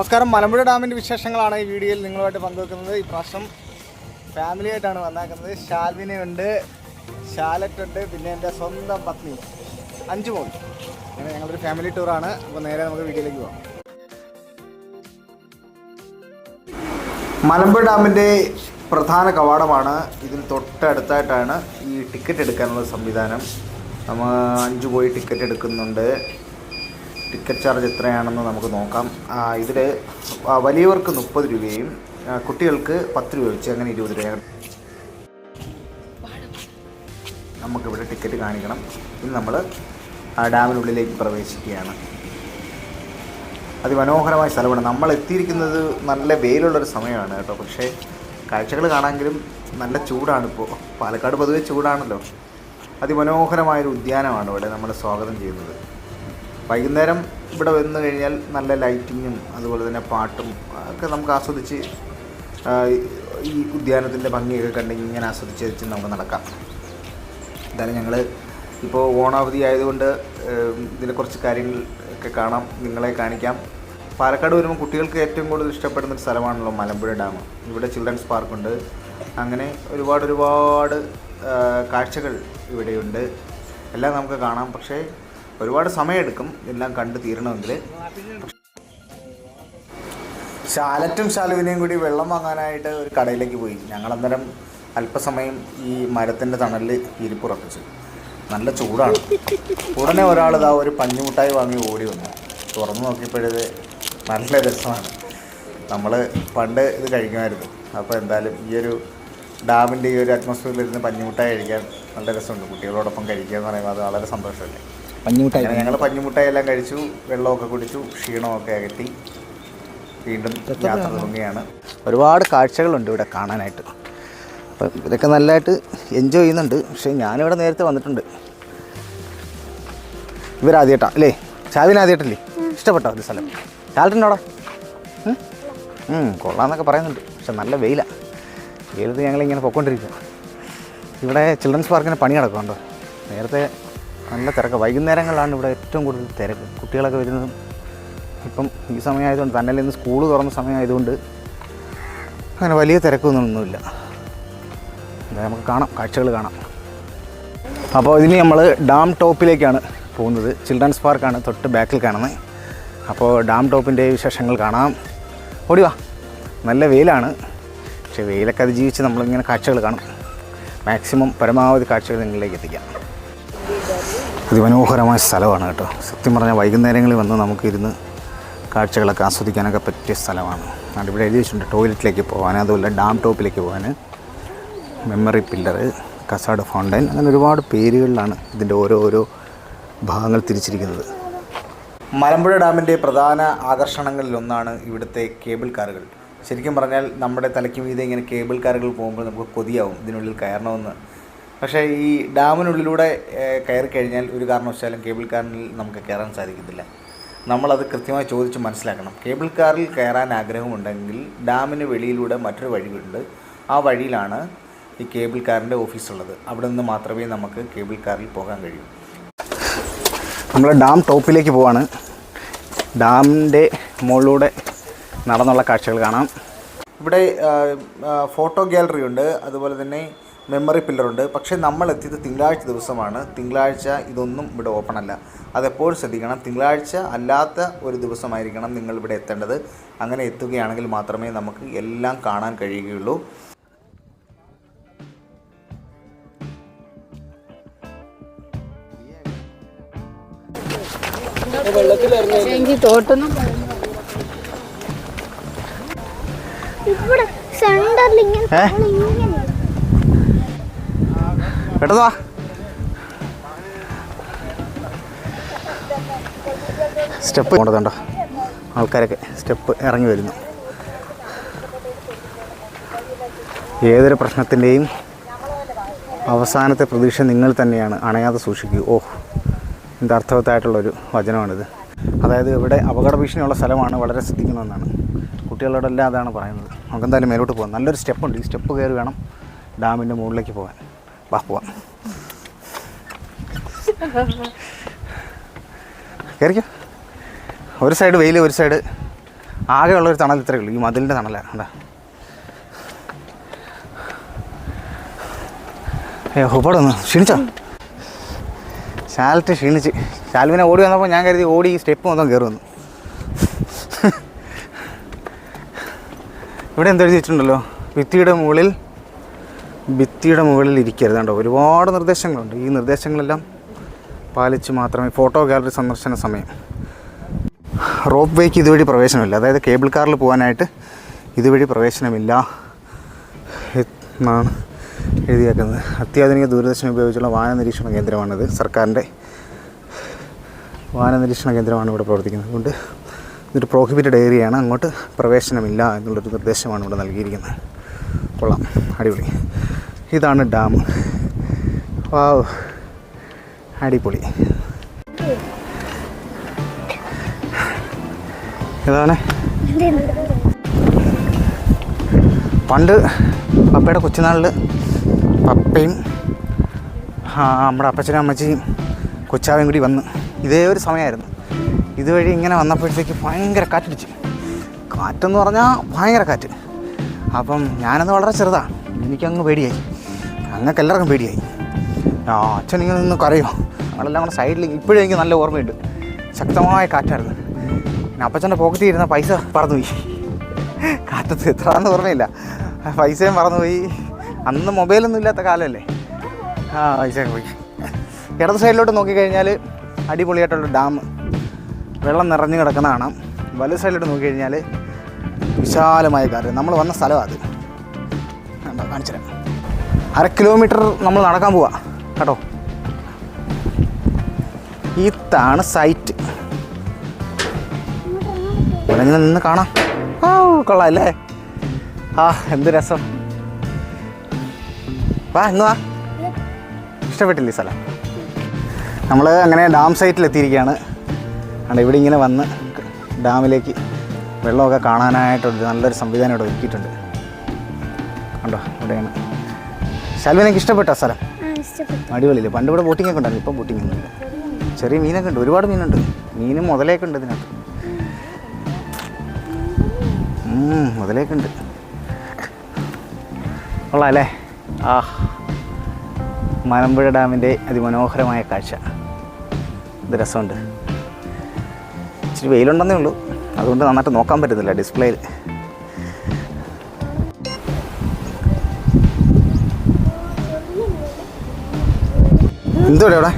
നമസ്കാരം. മലമ്പുഴ ഡാമിന്റെ വിശേഷങ്ങളാണ് ഈ വീഡിയോയിൽ നിങ്ങളുമായിട്ട് പങ്കുവെക്കുന്നത്. ഈ പ്രാവശ്യം ഫാമിലി ആയിട്ടാണ് വന്നേക്കുന്നത്. ഷാൽവിനെ ഉണ്ട് ഷാലറ്റ് ഉണ്ട് പിന്നെ എന്റെ സ്വന്തം പത്നി അഞ്ചു മോൾ. അങ്ങനെ ഞങ്ങളൊരു ഫാമിലി ടൂറാണ് അപ്പോൾ നേരെ നമുക്ക് വീഡിയോയിലേക്ക് പോകാം മലമ്പുഴ ഡാമിന്റെ പ്രധാന കവാടമാണ്. ഇതിന് തൊട്ടടുത്തായിട്ടാണ് ഈ ടിക്കറ്റ് എടുക്കാനുള്ള സംവിധാനം. നമ്മൾ അഞ്ചു പോയി ടിക്കറ്റ് എടുക്കുന്നുണ്ട്. ടിക്കറ്റ് ചാർജ് എത്രയാണെന്ന് നമുക്ക് നോക്കാം. ഇതിൽ വലിയവർക്ക് മുപ്പത് രൂപയും കുട്ടികൾക്ക് പത്ത് രൂപ വെച്ച് അങ്ങനെ ഇരുപത് രൂപയാണ് നമുക്കിവിടെ ടിക്കറ്റ് കാണിക്കണം. ഇന്ന് നമ്മൾ ഡാമിനുള്ളിലേക്ക് പ്രവേശിക്കുകയാണ്. അതിമനോഹരമായ സ്ഥലമാണ്. നമ്മൾ എത്തിയിരിക്കുന്നത് നല്ല വെയിലുള്ളൊരു സമയമാണ് കേട്ടോ. പക്ഷേ കാഴ്ചകൾ കാണാമെങ്കിലും നല്ല ചൂടാണ് ഇപ്പോൾ പാലക്കാട് പൊതുവെ ചൂടാണല്ലോ. അതിമനോഹരമായൊരു ഉദ്യാനമാണ് ഇവിടെ നമ്മൾ സ്വാഗതം ചെയ്യുന്നത്. വൈകുന്നേരം ഇവിടെ വന്നു കഴിഞ്ഞാൽ നല്ല ലൈറ്റിങ്ങും അതുപോലെ തന്നെ പാട്ടും ഒക്കെ നമുക്ക് ആസ്വദിച്ച് ഈ ഉദ്യാനത്തിന്റെ ഭംഗിയൊക്കെ കണ്ടെങ്കിൽ ഇങ്ങനെ ആസ്വദിച്ച് വെച്ച് നമുക്ക് നടക്കാം. എന്തായാലും ഞങ്ങൾ ഇപ്പോൾ ഓണാവധി ആയതുകൊണ്ട് ഇതിനെ കുറച്ച് കാര്യങ്ങൾ ഒക്കെ കാണാം നിങ്ങളെ കാണിക്കാം. പാലക്കാട് വരുമ്പോൾ കുട്ടികൾക്ക് ഏറ്റവും കൂടുതൽ ഇഷ്ടപ്പെടുന്ന ഒരു സ്ഥലമാണല്ലോ മലമ്പുഴ ഡാം. ഇവിടെ ചിൽഡ്രൻസ് പാർക്കുണ്ട്. അങ്ങനെ ഒരുപാട് ഒരുപാട് കാഴ്ചകൾ ഇവിടെയുണ്ട്. എല്ലാം നമുക്ക് കാണാം. പക്ഷേ ഒരുപാട് സമയമെടുക്കും. എല്ലാം കണ്ടു തീരണമെങ്കിൽ ശാലറ്റും ശാലുവിനെയും കൂടി വെള്ളം വാങ്ങാനായിട്ട് ഒരു കടയിലേക്ക് പോയി. ഞങ്ങളന്നേരം അല്പസമയം ഈ മരത്തിന്റെ തണലിൽ ഇരിപ്പുറപ്പിച്ചു. നല്ല ചൂടാണ്. ഉടനെ ഒരാൾ ഇതാ ഒരു പഞ്ഞുമുട്ടായി വാങ്ങി ഓടി വന്നു. തുറന്നു നോക്കിയപ്പോഴത് നല്ല രസമാണ്. നമ്മൾ പണ്ട് ഇത് കഴിക്കുമായിരുന്നു. അപ്പോൾ എന്തായാലും ഈ ഒരു ഡാമിന്റെ ഈ ഒരു അറ്റ്മോസ്ഫിയറിലിരുന്ന് പഞ്ഞുമുട്ടായി കഴിക്കാൻ നല്ല രസമുണ്ട്. കുട്ടികളോടൊപ്പം കഴിക്കുക എന്ന് പറയുമ്പോൾ അത് വളരെ സന്തോഷമല്ലേ? പഞ്ഞിമുട്ടായി ഞങ്ങൾ പഞ്ഞിമുട്ടായി. എല്ലാം കഴിച്ചു വെള്ളമൊക്കെ കുടിച്ചു ക്ഷീണമൊക്കെ അകറ്റി. വീണ്ടും യാത്ര തുടങ്ങുകയാണ്. ഒരുപാട് കാഴ്ചകളുണ്ട് ഇവിടെ കാണാനായിട്ട്. അപ്പം ഇതൊക്കെ നല്ലതായിട്ട് എൻജോയ് ചെയ്യുന്നുണ്ട്. പക്ഷേ ഞാനിവിടെ നേരത്തെ വന്നിട്ടുണ്ട്. ഇവരാദ്യമായിട്ടാ അല്ലേ? ഷാവിന് ആദ്യമായിട്ടല്ലേ? ഇഷ്ടപ്പെട്ടോ അത് സ്ഥലം? ചാലറ്റുണ്ടോടാ കൊള്ളാന്നൊക്കെ പറയുന്നുണ്ട്. പക്ഷെ നല്ല വെയിലാണ് വെയിലത്ത് ഞങ്ങളിങ്ങനെ പൊക്കോണ്ടിരിക്കുക ഇവിടെ ചിൽഡ്രൻസ് പാർക്കിന് പണി നടക്കുന്നുണ്ടോ? നേരത്തെ നല്ല തിരക്ക്. വൈകുന്നേരങ്ങളിലാണ് ഇവിടെ ഏറ്റവും കൂടുതൽ തിരക്ക്. കുട്ടികളൊക്കെ വരുന്നതും ഇപ്പം ഈ സമയമായതുകൊണ്ട് തന്നെ ഇന്ന് സ്കൂൾ തുറന്ന സമയമായതുകൊണ്ട് അങ്ങനെ വലിയ തിരക്കൊന്നുമൊന്നുമില്ല എന്താ നമുക്ക് കാണാം കാഴ്ചകൾ കാണാം. അപ്പോൾ ഇതിന് നമ്മൾ ഡാം ടോപ്പിലേക്കാണ് പോകുന്നത്. ചിൽഡ്രൻസ് പാർക്കാണ് തൊട്ട് ബാക്കിൽ കാണുന്നത്. അപ്പോൾ ഡാം ടോപ്പിന്റെ വിശേഷങ്ങൾ കാണാം. ഓടി വാ. നല്ല വെയിലാണ്. പക്ഷേ വെയിലൊക്കെ അതിജീവിച്ച് നമ്മളിങ്ങനെ കാഴ്ചകൾ കാണും. മാക്സിമം പരമാവധി കാഴ്ചകൾ നിങ്ങളിലേക്ക് എത്തിക്കാം. അതിമനോഹരമായ സ്ഥലമാണ് കേട്ടോ. സത്യം പറഞ്ഞാൽ വൈകുന്നേരങ്ങളിൽ വന്ന് നമുക്കിരുന്ന് കാഴ്ചകളൊക്കെ ആസ്വദിക്കാനൊക്കെ പറ്റിയ സ്ഥലമാണ്. അവിടെ ഇവിടെ എഴുതി വെച്ചിട്ടുണ്ട് ടോയ്ലറ്റിലേക്ക് പോകാൻ അതുപോലെ ഡാം ടോപ്പിലേക്ക് പോകാൻ മെമ്മറി പില്ലർ കസാഡ് ഫൗണ്ടൻ അങ്ങനെ ഒരുപാട് പേരുകളിലാണ് ഇതിന്റെ ഓരോ ഓരോ ഭാഗങ്ങൾ തിരിച്ചിരിക്കുന്നത്. മലമ്പുഴ ഡാമിന്റെ പ്രധാന ആകർഷണങ്ങളിലൊന്നാണ് ഇവിടുത്തെ കേബിൾ കാറുകൾ. ശരിക്കും പറഞ്ഞാൽ നമ്മുടെ തലയ്ക്ക് മീതെ ഇങ്ങനെ കേബിൾ കാറുകൾ പോകുമ്പോൾ നമുക്ക് കൊതിയാവും ഇതിനുള്ളിൽ കയറണമെന്ന്. പക്ഷേ ഈ ഡാമിനുള്ളിലൂടെ കയറി കഴിഞ്ഞാൽ ഒരു കാരണവശാലും കേബിൾ കാറിൽ നമുക്ക് കയറാൻ സാധിക്കത്തില്ല. നമ്മളത് കൃത്യമായി ചോദിച്ച് മനസ്സിലാക്കണം. കേബിൾ കാറിൽ കയറാൻ ആഗ്രഹമുണ്ടെങ്കിൽ ഡാമിന് വെളിയിലൂടെ മറ്റൊരു വഴിയുണ്ട്. ആ വഴിയിലാണ് ഈ കേബിൾ കാറിന്റെ ഓഫീസുള്ളത്. അവിടെ നിന്ന് മാത്രമേ നമുക്ക് കേബിൾ കാറിൽ പോകാൻ കഴിയൂ. നമ്മൾ ഡാം ടോപ്പിലേക്ക് പോവാണ്. ഡാമിന്റെ മുകളിലൂടെ നടന്നുള്ള കാഴ്ചകൾ കാണാം. ഇവിടെ ഫോട്ടോ ഗാലറി ഉണ്ട് അതുപോലെ തന്നെ മെമ്മറി പില്ലറുണ്ട് പക്ഷേ നമ്മൾ എത്തിയത് തിങ്കളാഴ്ച ദിവസമാണ്. തിങ്കളാഴ്ച ഇതൊന്നും ഇവിടെ ഓപ്പൺ അല്ല. അതെപ്പോഴും ശ്രദ്ധിക്കണം. തിങ്കളാഴ്ച അല്ലാത്ത ഒരു ദിവസമായിരിക്കണം നിങ്ങൾ ഇവിടെ എത്തേണ്ടത്. അങ്ങനെ എത്തുകയാണെങ്കിൽ മാത്രമേ നമുക്ക് എല്ലാം കാണാൻ കഴിയുകയുള്ളൂ. എനിക്ക് തോട്ടൊന്നും ഇവിടെ സെന്ററിൽ ഇങ്ങനെ കേട്ടതാ സ്റ്റെപ്പ് കൊണ്ടതുണ്ടോ ആൾക്കാരൊക്കെ സ്റ്റെപ്പ് ഇറങ്ങി വരുന്നു. ഏതൊരു പ്രശ്നത്തിന്റെയും അവസാനത്തെ പ്രതീക്ഷ നിങ്ങൾ തന്നെയാണ്. അണയാതെ സൂക്ഷിക്കൂ. ഓ എന്ത് അർത്ഥവത്തായിട്ടുള്ളൊരു വചനമാണിത്. അതായത് ഇവിടെ അപകട ഭീഷണിയുള്ള സ്ഥലമാണ് വളരെ ശ്രദ്ധിക്കണമെന്നാണ് കുട്ടികളോടെല്ലാം അതാണ് പറയുന്നത്. നമുക്ക് എന്തായാലും മേലോട്ട് പോകാം. നല്ലൊരു സ്റ്റെപ്പുണ്ട്. ഈ സ്റ്റെപ്പ് കയറി വേണം ഡാമിന്റെ മുകളിലേക്ക് പോകാൻ. വാ പോവാം. കയറിക്കോ ഒരു സൈഡ് വെയിൽ ഒരു സൈഡ് ആകെയുള്ളൊരു തണൽ ഇത്രയേ ഉള്ളൂ. ഈ മതിലിന്റെ തണലാണ് കണ്ടാ? ഏ ഹുപ്പടൊന്ന് ക്ഷീണിച്ചോ? ശാലറ്റ് ക്ഷീണിച്ച്. ശാലുവിനെ ഓടി വന്നപ്പോൾ ഞാൻ കരുതി ഓടി ഈ സ്റ്റെപ്പ് മൊത്തം കയറി വന്നു. ഇവിടെ എന്തെഴുതി വെച്ചിട്ടുണ്ടല്ലോ? ഭിത്തിയുടെ മുകളിൽ ഭിത്തിയുടെ മുകളിൽ ഇരിക്കരുത് കണ്ടോ? ഒരുപാട് നിർദ്ദേശങ്ങളുണ്ട്. ഈ നിർദ്ദേശങ്ങളെല്ലാം പാലിച്ച് മാത്രമേ ഫോട്ടോ ഗാലറി സന്ദർശന സമയം. റോപ്പ് വേക്ക് ഇതുവഴി പ്രവേശനമില്ല. അതായത് കേബിൾ കാറിൽ പോകാനായിട്ട് ഇതുവഴി പ്രവേശനമില്ല എന്നാണ് എഴുതിയേക്കുന്നത്. അത്യാധുനിക ദൂരദർശനം ഉപയോഗിച്ചുള്ള വാഹന നിരീക്ഷണ കേന്ദ്രമാണിത്. സർക്കാരിന്റെ വാഹന നിരീക്ഷണ കേന്ദ്രമാണ് ഇവിടെ പ്രവർത്തിക്കുന്നത്. അതുകൊണ്ട് ഇതൊരു പ്രോഹിബിറ്റഡ് ഏരിയയാണ് അങ്ങോട്ട് പ്രവേശനമില്ല എന്നുള്ളൊരു നിർദ്ദേശമാണ് ഇവിടെ നൽകിയിരിക്കുന്നത്. കൊള്ളാം. അടിപൊളി. ഇതാണ് ഡാം. വാവ്. അടിപൊളി. ഇതാണ്. പണ്ട് പപ്പയുടെ കൊച്ചുനാളിൽ പപ്പയും നമ്മുടെ അപ്പച്ചനും അമ്മച്ചിയും കൊച്ചാവയും കൂടി വന്ന് ഇതേ ഒരു സമയമായിരുന്നു. ഇതുവഴി ഇങ്ങനെ വന്നപ്പോഴത്തേക്ക് ഭയങ്കര കാറ്റടിച്ചു. കാറ്റെന്ന് പറഞ്ഞാൽ ഭയങ്കര കാറ്റ്. അപ്പം ഞാനന്ന് വളരെ ചെറുതാണ് എനിക്കങ്ങ് പേടിയായി. അങ്ങക്ക് എല്ലാവർക്കും പേടിയായി. ആ അച്ഛൻ ഇങ്ങനെ നിന്ന് കരയോ? ഞങ്ങളെല്ലാം കൂടെ സൈഡിൽ ഇപ്പോഴും എനിക്ക് നല്ല ഓർമ്മയുണ്ട്. ശക്തമായ കാറ്റായിരുന്നു. പിന്നെ അപ്പച്ചന്റെ പോക്കറ്റിൽ ഇരുന്ന പൈസ പറന്നുപോയി. കാറ്റത്ത് എത്രയാണെന്ന് ഓർമ്മയില്ല. പൈസയും പറന്നുപോയി. അന്ന് മൊബൈലൊന്നും ഇല്ലാത്ത കാലമല്ലേ? ആ പൈസയൊക്കെ പോയി. ഇടത് സൈഡിലോട്ട് നോക്കിക്കഴിഞ്ഞാൽ അടിപൊളിയായിട്ടുള്ള ഡാം വെള്ളം നിറഞ്ഞു കിടക്കുന്നതാണ് വലത് സൈഡിലോട്ട് നോക്കിക്കഴിഞ്ഞാൽ വിശാലമായ കാര്യം നമ്മൾ വന്ന സ്ഥലമാണ് അത്. കാണിച്ചു തരാം അര കിലോമീറ്റർ നമ്മൾ നടക്കാൻ പോവാ. കേട്ടോ? ഇതാണ് സൈറ്റ്. ഇവിടെ നിന്ന് കാണാം. ആ കൊള്ളാം അല്ലേ ആ എന്ത് രസം. വാ ഇന്ന് വാ. ഇഷ്ടപ്പെട്ടില്ലേ സ്ഥലം? നമ്മൾ അങ്ങനെ ഡാം സൈറ്റിൽ എത്തിയിരിക്കുകയാണ്. അവിടെ ഇവിടെ ഇങ്ങനെ വന്ന് ഡാമിലേക്ക് വെള്ളമൊക്കെ കാണാനായിട്ടുണ്ട് നല്ലൊരു സംവിധാനം ഇവിടെ ഒരുക്കിയിട്ടുണ്ട്. കണ്ടോ? ഇവിടെയാണ്. ശാൽവിനൊക്കെ ഇഷ്ടപ്പെട്ട ആ സ്ഥലം ഇഷ്ടപ്പെട്ടു. അടിപൊളിയില്ലേ? പണ്ട് ഇവിടെ ബോട്ടിംഗ് ഒക്കെ ഉണ്ടായിരുന്നു ഇപ്പം ബോട്ടിംഗ് ഒന്നുമില്ല. ചെറിയ മീനൊക്കെ ഉണ്ട് ഒരുപാട് മീനുണ്ട്. മീനും മുതലേക്ക് ഉണ്ട് ഇതിനകത്ത്. മുതലേക്ക് ഉണ്ട്. കൊള്ളാം അല്ലേ ആ മലമ്പുഴ ഡാമിന്റെ അതിമനോഹരമായ കാഴ്ച. ഇത് രസമുണ്ട്. ഇച്ചിരി വെയിലുണ്ടെന്നേ ഉള്ളൂ. അതുകൊണ്ട് നന്നായിട്ട് നോക്കാൻ പറ്റുന്നില്ല ഡിസ്പ്ലേയിൽ. എന്തുവിടെ അവിടെ?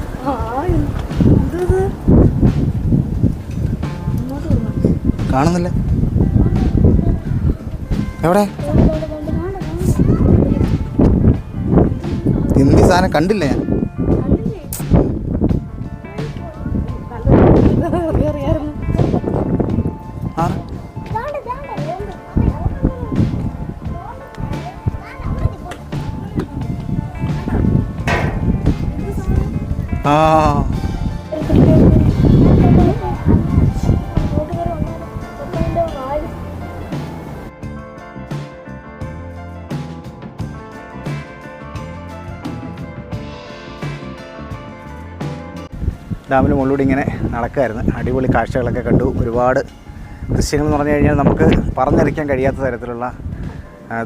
കാണുന്നില്ല. എവിടെ? എന്ത് സാധനം കണ്ടില്ല ഞാൻ. ആ. ഡാമിന് മുകളിലൂടെ ഇങ്ങനെ നടക്കുമായിരുന്നു അടിപൊളി കാഴ്ചകളൊക്കെ കണ്ടു. ഒരുപാട് ദൃശ്യങ്ങൾ എന്ന് പറഞ്ഞു കഴിഞ്ഞാൽ നമുക്ക് പറഞ്ഞറിയിക്കാൻ കഴിയാത്ത തരത്തിലുള്ള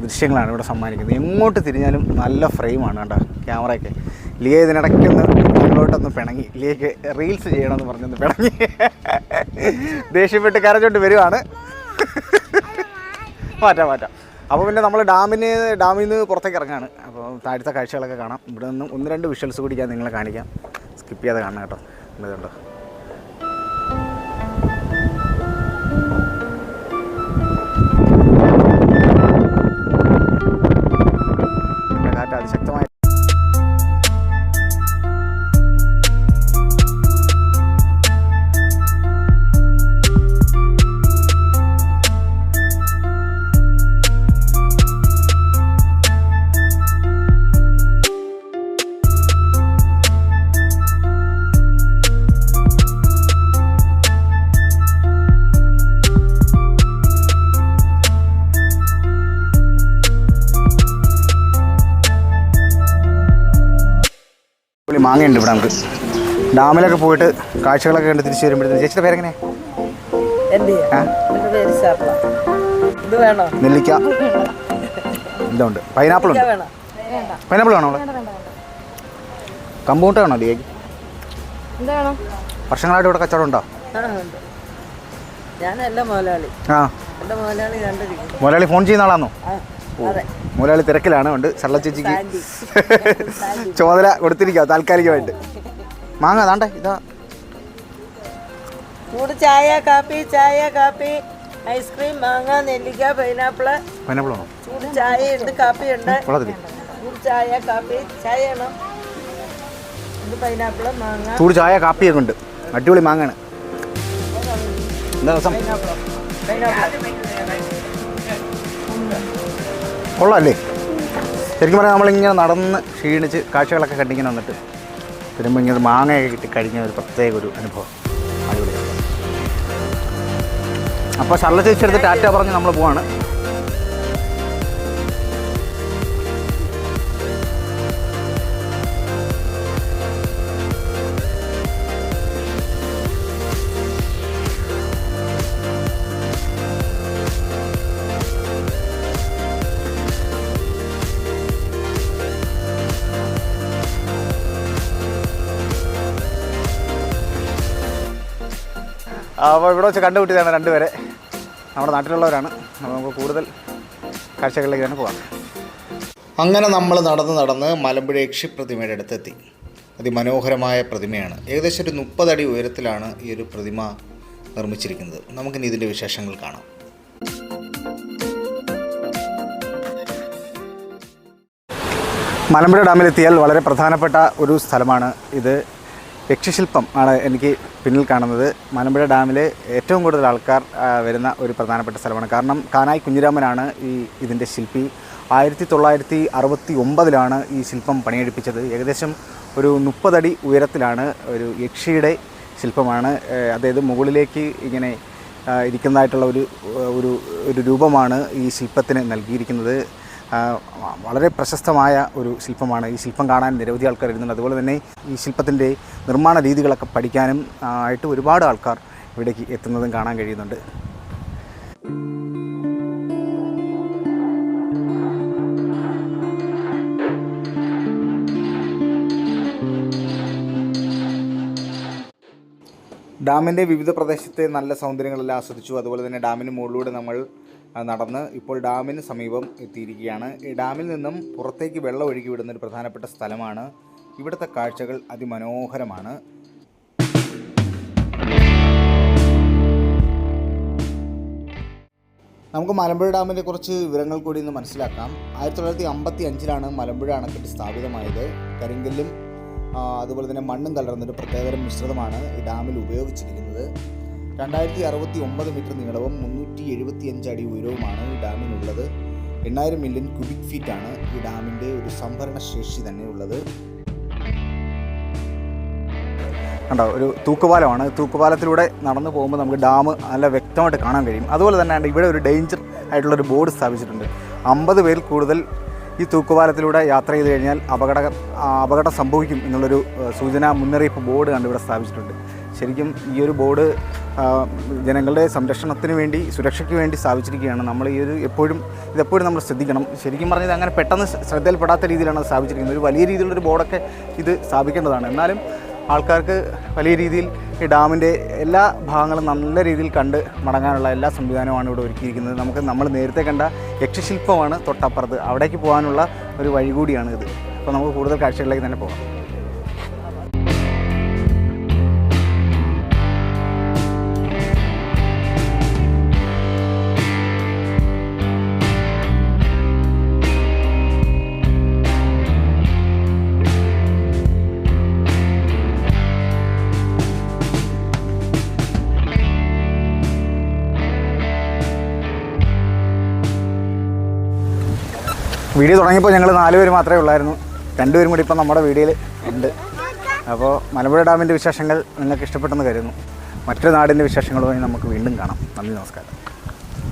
ദൃശ്യങ്ങളാണ് ഇവിടെ സമ്മാനിക്കുന്നത്. എങ്ങോട്ട് തിരിഞ്ഞാലും നല്ല ഫ്രെയിമാണ് കേട്ടോ ക്യാമറയൊക്കെ. ലിയ ഇതിനിടയ്ക്കൊന്ന് നമ്മളോട്ടൊന്ന് പിണങ്ങി. ലിയക്ക് റീൽസ് ചെയ്യണമെന്ന് പറഞ്ഞൊന്ന് പിണങ്ങി. ദേഷ്യപ്പെട്ട് കരച്ചോണ്ട് വരുവാണ്. മാറ്റാം മാറ്റാം. അപ്പോൾ പിന്നെ നമ്മൾ ഡാമിന് ഡാമിൽ നിന്ന് പുറത്തേക്ക് ഇറങ്ങാണ്. അപ്പോൾ താഴത്തെ കാഴ്ചകളൊക്കെ കാണാം. ഇവിടെ നിന്ന് ഒന്ന് രണ്ട് വിഷ്വൽസ് കൂടി ഞാൻ നിങ്ങളെ കാണിക്കാം. സ്കിപ്പ് ചെയ്യാതെ കാണണം കേട്ടോ. ഇതുണ്ടോ മാങ്ങയുണ്ട് ഇവിടെ നമുക്ക്. ഡാമിലൊക്കെ പോയിട്ട് കാഴ്ചകളൊക്കെ കണ്ട് തിരിച്ചു വരുമ്പോഴത്തേക്ക് ചേച്ചിയുടെ പേരെങ്ങനെ? നെല്ലിക്ക. പൈനാപ്പിൾ ഉണ്ട്. ഇത് വേണോ? പൈനാപ്പിൾ വേണോ കമ്പൗണ്ട് വേണോ ലിയേക്ക് വർഷങ്ങളായിട്ട് ഇവിടെ കച്ചവടം ഉണ്ടോ? ഉണ്ട്. മുതലാളി ഫോൺ ചെയ്യുന്ന ആളാണോ മുതലാളി തിരക്കിലാണ്. ഉണ്ട്. ചള്ള ചേച്ചിക്ക് സാൻഡി. ചുമതല കൊടുത്തിരിക്കുക താൽക്കാലികമായിട്ട്. മാങ്ങ അതാണ്ടേ ഇതാ. ചൂട് ചായ കാപ്പി ചായ കാപ്പി ഐസ്ക്രീം മാങ്ങ നെല്ലിക്ക പൈനാപ്പിൾ. പൈനാപ്പിൾ ചൂട് ചായ ഉണ്ട് കാപ്പി ഉണ്ട് ചൂട് ചായ കാപ്പി ചായ വേണം. ഇത് പൈനാപ്പിൾ മാങ്ങ? ചൂട് ചായ കാപ്പിയൊക്കെ ഉണ്ട്. അടിപൊളി മാങ്ങാണ്. എന്താ ദിവസം പൈനാപ്പിൾ പൈനാപ്പിൾ. കൊള്ളാമല്ലേ ശരിക്കും പറഞ്ഞാൽ നമ്മളിങ്ങനെ നടന്ന് ക്ഷീണിച്ച് കാഴ്ചകളൊക്കെ കണ്ടിങ്ങനെ വന്നിട്ട് വരുമ്പോൾ ഇങ്ങനെ മാങ്ങയൊക്കെ കിട്ടി കഴിഞ്ഞ ഒരു പ്രത്യേക ഒരു അനുഭവം. അടിപൊളി അപ്പോൾ ശല്ല ചേച്ചി എടുത്ത് ടാറ്റ പറഞ്ഞ് നമ്മൾ പോവാണ്. അപ്പോൾ ഇവിടെ വെച്ച് കണ്ടുപിട്ടിയതാണ് രണ്ടുപേരെ. നമ്മുടെ നാട്ടിലുള്ളവരാണ്. അപ്പോൾ നമുക്ക് കൂടുതൽ കാഴ്ചകളിലേക്ക് തന്നെ പോകാം. അങ്ങനെ നമ്മൾ നടന്ന് നടന്ന് മലമ്പുഴ യക്ഷിപ്രതിമയുടെ അടുത്തെത്തി. അതിമനോഹരമായ പ്രതിമയാണ്. ഏകദേശം ഒരു മുപ്പതടി ഉയരത്തിലാണ് ഈ ഒരു പ്രതിമ നിർമ്മിച്ചിരിക്കുന്നത്. നമുക്കിനി ഇതിന്റെ വിശേഷങ്ങൾ കാണാം. മലമ്പുഴ ഡാമിലെത്തിയാൽ വളരെ പ്രധാനപ്പെട്ട ഒരു സ്ഥലമാണ് ഇത്. യക്ഷശില്പം ആണ് എനിക്ക് പിന്നിൽ കാണുന്നത്. മലമ്പുഴ ഡാമിൽ ഏറ്റവും കൂടുതൽ ആൾക്കാർ വരുന്ന ഒരു പ്രധാനപ്പെട്ട സ്ഥലമാണ്. കാരണം കാനായി കുഞ്ഞിരാമനാണ് ഈ ഇതിന്റെ ശില്പി. ആയിരത്തി തൊള്ളായിരത്തി അറുപത്തി ഒമ്പതിലാണ് ഈ ശില്പം പണിയെടുപ്പിച്ചത്. ഏകദേശം ഒരു മുപ്പതടി ഉയരത്തിലാണ് ഒരു യക്ഷിയുടെ ശില്പമാണ്. അതായത് മുകളിലേക്ക് ഇങ്ങനെ ഇരിക്കുന്നതായിട്ടുള്ള ഒരു ഒരു രൂപമാണ് ഈ ശില്പത്തിന് നൽകിയിരിക്കുന്നത്. വളരെ പ്രശസ്തമായ ഒരു ശില്പമാണ്. ഈ ശില്പം കാണാൻ നിരവധി ആൾക്കാർ വരുന്നുണ്ട് അതുപോലെ തന്നെ ഈ ശില്പത്തിന്റെ നിർമ്മാണ രീതികളൊക്കെ പഠിക്കാനും ആയിട്ട് ഒരുപാട് ആൾക്കാർ ഇവിടേക്ക് എത്തുന്നതും കാണാൻ കഴിയുന്നുണ്ട്. ഡാമിന്റെ വിവിധ പ്രദേശത്തെ നല്ല സൗന്ദര്യങ്ങളെല്ലാം ആസ്വദിച്ചു. അതുപോലെ തന്നെ ഡാമിന് മുകളിലൂടെ നമ്മൾ നടന്ന് ഇപ്പോൾ ഡാമിന് സമീപം എത്തിയിരിക്കുകയാണ്. ഡാമിൽ നിന്നും പുറത്തേക്ക് വെള്ളം ഒഴുകി വിടുന്ന ഒരു പ്രധാനപ്പെട്ട സ്ഥലമാണ്. ഇവിടുത്തെ കാഴ്ചകൾ അതിമനോഹരമാണ്. നമുക്ക് മലമ്പുഴ ഡാമിന്റെ കുറച്ച് വിവരങ്ങൾ കൂടി ഒന്ന് മനസ്സിലാക്കാം. ആയിരത്തി തൊള്ളായിരത്തി അമ്പത്തി അഞ്ചിലാണ് മലമ്പുഴ അണക്കെട്ട് സ്ഥാപിതമായത്. കരിങ്കല്ലും അതുപോലെ തന്നെ മണ്ണും കലർന്നൊരു പ്രത്യേകതരം മിശ്രിതമാണ് ഈ ഡാമിൽ ഉപയോഗിച്ചിരിക്കുന്നത്. രണ്ടായിരത്തി അറുപത്തി ഒമ്പത് മീറ്റർ നീളവും മുന്നൂറ്റി എഴുപത്തി അഞ്ച് അടി ഉയരവുമാണ് ഈ ഡാമിനുള്ളത്. എണ്ണായിരം മില്യൺ ക്യൂബിക് ഫീറ്റ് ആണ് ഈ ഡാമിന്റെ ഒരു സംഭരണ ശേഷി തന്നെ ഉള്ളത് കണ്ടോ ഒരു തൂക്കുപാലമാണ്. തൂക്കുപാലത്തിലൂടെ നടന്നു പോകുമ്പോൾ നമുക്ക് ഡാം നല്ല വ്യക്തമായിട്ട് കാണാൻ കഴിയും. അതുപോലെ തന്നെ ഇവിടെ ഒരു ഡേഞ്ചർ ആയിട്ടുള്ള ഒരു ബോർഡ് സ്ഥാപിച്ചിട്ടുണ്ട്. അമ്പത് പേരിൽ കൂടുതൽ ഈ തൂക്കുപാലത്തിലൂടെ യാത്ര ചെയ്ത് കഴിഞ്ഞാൽ അപകട അപകടം സംഭവിക്കും എന്നുള്ളൊരു സൂചന മുന്നറിയിപ്പ് ബോർഡ് കണ്ടിവിടെ സ്ഥാപിച്ചിട്ടുണ്ട്. ശരിക്കും ഈ ഒരു ബോർഡ് ജനങ്ങളുടെ സംരക്ഷണത്തിന് വേണ്ടി സുരക്ഷയ്ക്ക് വേണ്ടി സ്ഥാപിച്ചിരിക്കുകയാണ്. നമ്മൾ ഈ ഒരു എപ്പോഴും ഇതെപ്പോഴും നമ്മൾ ശ്രദ്ധിക്കണം. ശരിക്കും പറഞ്ഞത് അങ്ങനെ പെട്ടെന്ന് ശ്രദ്ധയിൽപ്പെടാത്ത രീതിയിലാണ് സ്ഥാപിച്ചിരിക്കുന്നത്. ഒരു വലിയ രീതിയിലുള്ളൊരു ബോർഡൊക്കെ ഇത് സ്ഥാപിക്കേണ്ടതാണ്. എന്നാലും ആൾക്കാർക്ക് വലിയ രീതിയിൽ ഈ ഡാമിന്റെ എല്ലാ ഭാഗങ്ങളും നല്ല രീതിയിൽ കണ്ട് മടങ്ങാനുള്ള എല്ലാ സംവിധാനവുമാണ് ഇവിടെ ഒരുക്കിയിരിക്കുന്നത്. നമുക്ക് നമ്മൾ നേരത്തെ കണ്ട യക്ഷശില്പമാണ് തൊട്ടപ്പുറത്ത്. അവിടേക്ക് പോകാനുള്ള ഒരു വഴി കൂടിയാണ് ഇത്. അപ്പോൾ നമുക്ക് കൂടുതൽ കാഴ്ചകളിലേക്ക് തന്നെ പോകാം. വീഡിയോ തുടങ്ങിയപ്പോൾ ഞങ്ങൾ നാലുപേർ മാത്രമേ ഉള്ളായിരുന്നു. രണ്ടുപേരും കൂടി ഇപ്പം നമ്മുടെ വീഡിയോയിൽ ഉണ്ട്. അപ്പോൾ മലമ്പുഴ ഡാമിന്റെ വിശേഷങ്ങൾ നിങ്ങൾക്ക് ഇഷ്ടപ്പെട്ടെന്ന് കരുതുന്നു. മറ്റൊരു നാടിന്റെ വിശേഷങ്ങളുമായി നമുക്ക് വീണ്ടും കാണാം. നന്ദി നമസ്കാരം.